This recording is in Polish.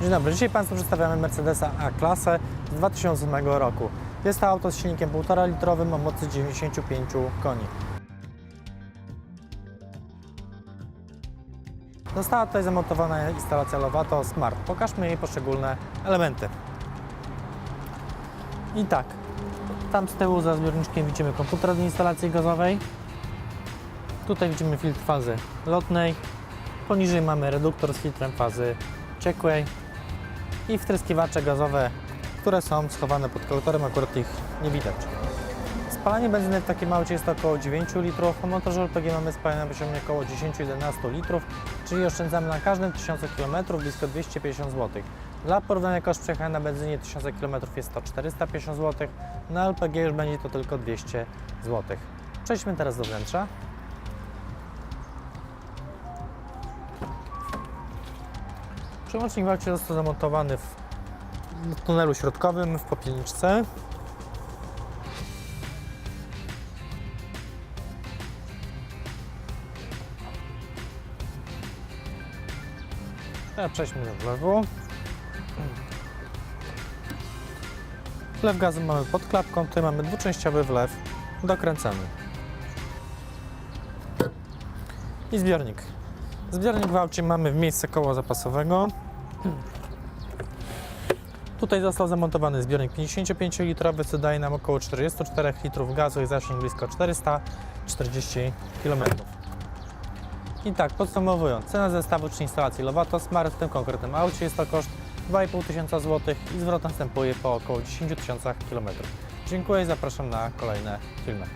Dzień dobry, dzisiaj Państwu przedstawiamy Mercedesa A-klasę z 2008 roku. Jest to auto z silnikiem 1,5 litrowym o mocy 95 koni. Została tutaj zamontowana instalacja Lovato Smart. Pokażmy jej poszczególne elementy. I tak, tam z tyłu za zbiorniczkiem widzimy komputer do instalacji gazowej. Tutaj widzimy filtr fazy lotnej. Poniżej mamy reduktor z filtrem fazy ciekłej i wtryskiwacze gazowe, które są schowane pod kolektorem, akurat ich nie widać. Spalanie benzyny w takim aucie jest około 9 litrów, po motorze LPG mamy spalanie na poziomie około 10-11 litrów, czyli oszczędzamy na każdym 1000 km blisko 250 zł. Dla porównania koszt przejechania na benzynie 1000 km jest to 450 zł, na LPG już będzie to tylko 200 zł. Przejdźmy teraz do wnętrza. Przełącznik w aucie został zamontowany w w tunelu środkowym w popielniczce. Teraz przejdźmy do wlewu. Wlew gazu mamy pod klapką, tutaj mamy dwuczęściowy wlew, dokręcamy. I zbiornik. Zbiornik w aucie mamy w miejsce koła zapasowego. Tutaj został zamontowany zbiornik 55-litrowy, co daje nam około 44 litrów gazu i zasięg blisko 440 km. I tak, podsumowując, cena zestawu czy instalacji Lovato Smart w tym konkretnym aucie jest to koszt 2,5 tysiąca złotych i zwrot następuje po około 10 tysiącach km. Dziękuję i zapraszam na kolejne filmy.